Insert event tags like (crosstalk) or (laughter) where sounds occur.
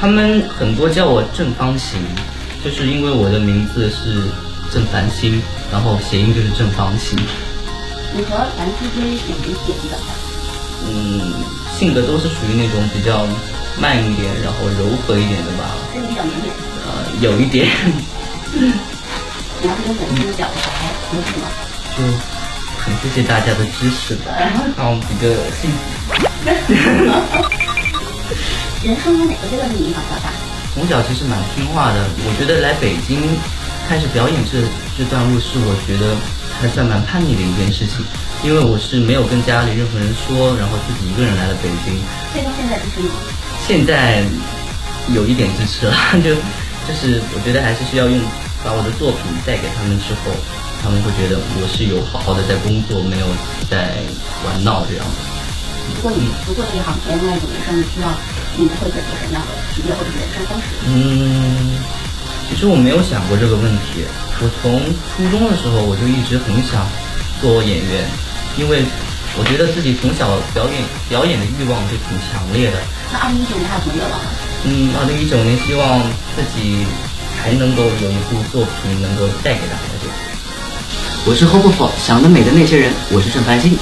他们很多叫我正方形，就是因为我的名字是正繁星，然后谐音就是正方形。你和蓝思追哪个写比较像？嗯，性格都是属于那种比较慢一点，然后柔和一点的吧。真的比较腼腆。呃，有一点。你要是跟粉丝表白，有什么？就很谢谢大家的支持吧，(laughs) 让我比较幸福。(laughs) (laughs) 人生有哪个阶段对你影响比较大？从小其实蛮听话的，我觉得来北京开始表演这这段路是我觉得还算蛮叛逆的一件事情，因为我是没有跟家里任何人说，然后自己一个人来了北京。所以到现在支持你吗？现在有一点支持了，就就是我觉得还是需要用把我的作品带给他们之后，他们会觉得我是有好好的在工作，没有在玩闹这样的。如果你不做这一行业，那种人生你需要，你会选择什么样的职业或者人生方式？嗯，其实我没有想过这个问题。我从初中的时候我就一直很想做演员，因为我觉得自己从小表演表演的欲望就挺强烈的。那二零一九年还有什么愿望吗？嗯，二零一九年希望自己还能够有一部作品能够带给大家。我是 Hope for 想得美的那些人，我是郑繁星。